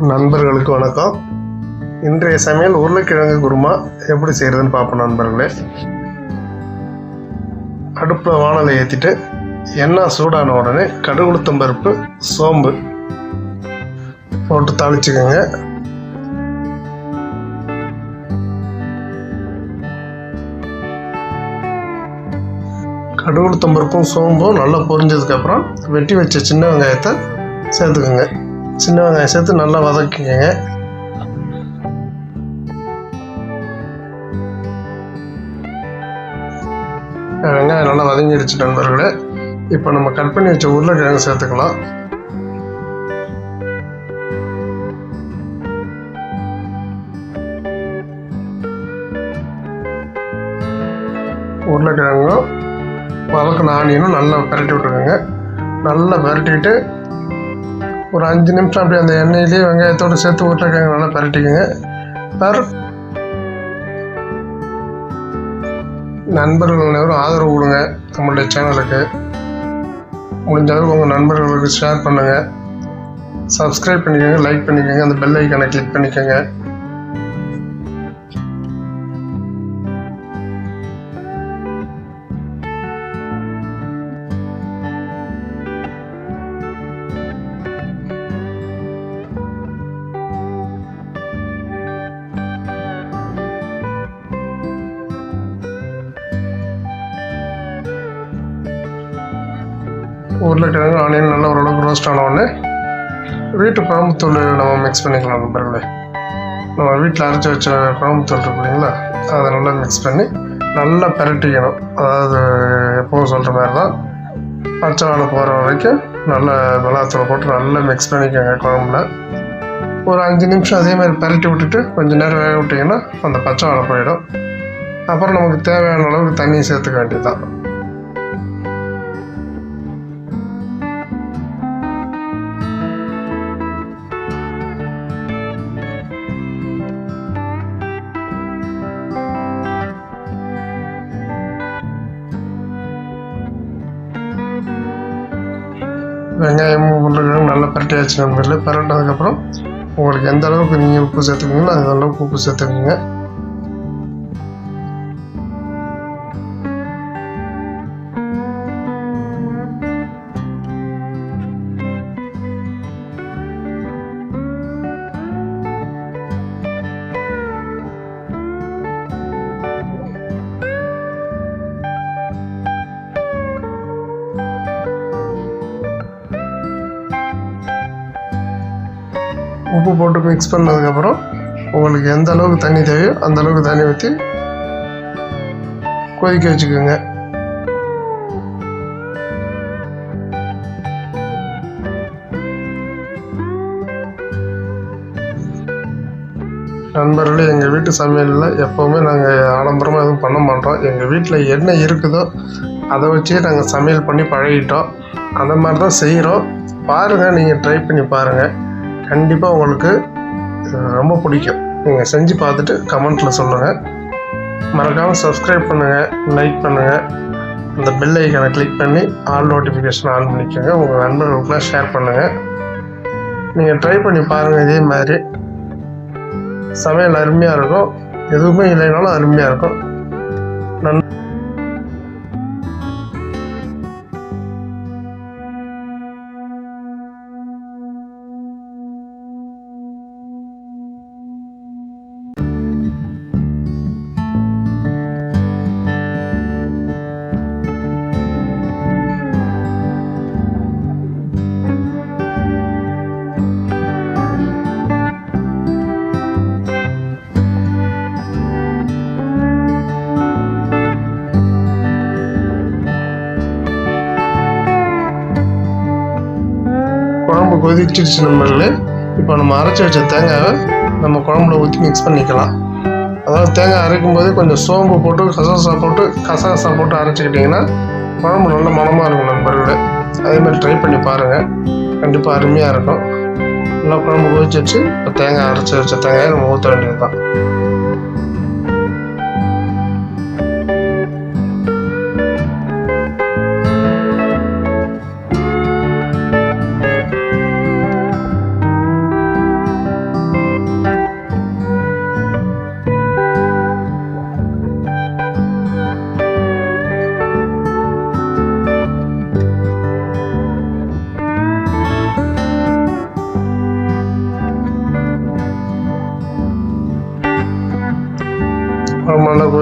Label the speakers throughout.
Speaker 1: நண்பர்களுக்கு வணக்கம். இன்றைய சமையல் உருளைக்கிழங்கு குருமா எப்படி செய்கிறதுன்னு பார்ப்போம் நண்பர்களே. அடுப்பில் வானலை ஏற்றிட்டு எண்ணெய் சூடான உடனே கடுகுளுத்தம் பருப்பு சோம்பு போட்டு தாளிச்சுக்கோங்க. கடுகுளுத்தம் பருப்பும் சோம்பும் நல்லா பொரிஞ்சதுக்கப்புறம் வெட்டி வச்ச சின்ன வெங்காயத்தை சேர்த்துக்கோங்க. சின்ன வெங்காயம் சேர்த்து நல்லா வதக்குங்க. வெங்காயம் நல்லா வதங்கிடுச்சு நண்பர்களே. இப்போ நம்ம கட் பண்ணி வச்ச உருளைக்கிழங்கு சேர்த்துக்கலாம். உருளைக்கிழங்கும் வதக்கின ஆனியனும் நல்லா பரட்டி விட்டுருக்கோங்க நல்லா பரட்டிட்டு ஒரு அஞ்சு நிமிஷம் அப்படியே அந்த எண்ணெயிலேயே வெங்காயத்தோடு சேர்த்து விட்டுருக்காங்க நல்லா பரட்டிக்கோங்க. பர் நண்பர்கள் அனைவரும் ஆதரவு கொடுங்க நம்மளுடைய சேனலுக்கு. முடிஞ்ச அளவுக்கு உங்கள் நண்பர்களுக்கு ஷேர் பண்ணுங்கள் சப்ஸ்கிரைப் பண்ணிக்கோங்க லைக் பண்ணிக்கோங்க அந்த பெல் ஐக்கானை கிளிக் பண்ணிக்கோங்க. உருளைக்கிழங்கு ஆனியன் நல்லா ஓரளவுக்கு ரோஸ்ட் ஆனவுடனே வீட்டு குழம்புத்தூள் நம்ம மிக்ஸ் பண்ணிக்கலாம் நண்பர்களே நம்ம வீட்டில் அரைச்சி வச்ச குழம்புத்தூள் இருக்கு இல்லைங்களா? அதை நல்லா மிக்ஸ் பண்ணி நல்லா பிரட்டிக்கணும். அதாவது எப்போவும் சொல்கிற மாதிரி தான் பச்சை வாழை போகிற வரைக்கும் நல்லா மிளகாத்தூளை போட்டு நல்லா மிக்ஸ் பண்ணிக்கோங்க குழம்புல. ஒரு அஞ்சு நிமிஷம் அதே மாதிரி பிரட்டி விட்டுட்டு கொஞ்சம் நேரம் வேக விட்டிங்கன்னா அந்த பச்சை வாழை போயிடும். அப்புறம் நமக்கு தேவையான அளவுக்கு தண்ணி சேர்த்துக்க வேண்டியதுதான். வெங்காயமும் உருளைக்கிழங்கு நல்லா பரட்டியாச்சு நண்பர்களே பரட்டினதுக்கப்புறம் உங்களுக்கு எந்த அளவுக்கு நீங்கள் உப்பு சேர்த்துக்கீங்களோ அந்த அளவுக்கு உப்பு சேர்த்துக்கோங்க. உப்பு போட்டு மிக்ஸ் பண்ணதுக்கப்புறம் உங்களுக்கு எந்த அளவுக்கு தண்ணி தேவையோ அந்த அளவுக்கு தண்ணி ஊற்றி கொதிக்க வச்சுக்கோங்க. நண்பர்களே எங்கள் வீட்டு சமையலில் எப்போவுமே நாங்கள் ஆடம்பரமாக எதுவும் பண்ண மாட்டோம். எங்கள் வீட்டில் என்ன இருக்குதோ அதை வச்சே நாங்கள் சமையல் பண்ணி பழகிட்டோம். அந்த மாதிரி தான் செய்கிறோம் பாருங்கள் நீங்கள் ட்ரை பண்ணி பாருங்கள் கண்டிப்பாக உங்களுக்கு ரொம்ப பிடிக்கும். நீங்கள் செஞ்சு பார்த்துட்டு கமெண்ட்டில் சொல்லுங்கள் மறக்காமல் சப்ஸ்கிரைப் பண்ணுங்கள் லைக் பண்ணுங்கள் அந்த பெல் ஐக்கனை கிளிக் பண்ணி ஆல் நோட்டிஃபிகேஷன் ஆன் பண்ணிக்கோங்க. உங்கள் நண்பர்களுக்குலாம் ஷேர் பண்ணுங்கள் நீங்கள் ட்ரை பண்ணி பாருங்கள் இதே மாதிரி. சமையல் அருமையாக இருக்கும். எதுவுமே இல்லைனாலும் அருமையாக இருக்கும். நன் குழம்பு கொதிச்சிடுச்சு நம்மளே. இப்போ நம்ம அரைச்சி வச்ச தேங்காவை நம்ம குழம்புல ஊற்றி மிக்ஸ் பண்ணிக்கலாம். அதாவது தேங்காய் அரைக்கும் போது கொஞ்சம் சோம்பு போட்டு கசகசா போட்டு கசகசா போட்டு அரைச்சிக்கிட்டிங்கன்னா குழம்பு நல்ல மணமாக இருக்கும் நண்பர்களே. அதே மாதிரி ட்ரை பண்ணி பாருங்கள் கண்டிப்பாக அருமையாக இருக்கும். நல்லா குழம்பு கொதிச்சு வச்சு இப்போ தேங்காய் அரைச்சி வச்ச தேங்காயை நம்ம ஊற்ற வேண்டியது தான்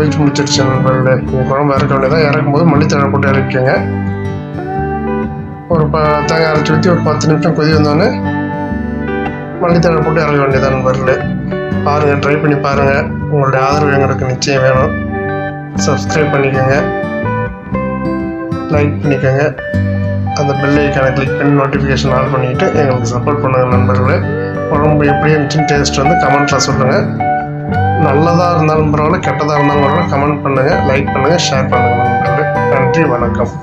Speaker 1: நல்லா முடிச்சிருச்சு. நண்பர்களே நீங்கள் குழம்பு இறக்க வேண்டியதான் இறக்கும்போது மல்லித்தழை போட்டு இறக்கிக்கோங்க. ஒரு ப தேங்காய் அரைச்சி ஊற்றி ஒரு பத்து நிமிஷம் கொதி வந்தோடனே மல்லித்தழை போட்டு இறக்க வேண்டியதான் நண்பர்களே. பாருங்கள் ட்ரை பண்ணி பாருங்கள் உங்களுடைய ஆதரவு எங்களுக்கு நிச்சயம் வேணும். சப்ஸ்கிரைப் பண்ணிக்கோங்க. லைக் பண்ணிக்கோங்க. அந்த பெல் ஐக்கானை கிளிக் பண்ணி நோட்டிஃபிகேஷன் ஆன் பண்ணிவிட்டு எங்களுக்கு சப்போர்ட் பண்ணுங்கள் நண்பர்களே. உடம்பு எப்படி இருந்துச்சுன்னு டேஸ்ட் வந்து கமெண்ட்டில் சொல்லுங்கள் நல்லதாக இருந்தாலும் பரவாயில்ல கெட்டதாக இருந்தாலும் பரவாயில்ல கமெண்ட் பண்ணுங்கள் லைக் பண்ணுங்கள் ஷேர் பண்ணுங்கள் நன்றி வணக்கம்.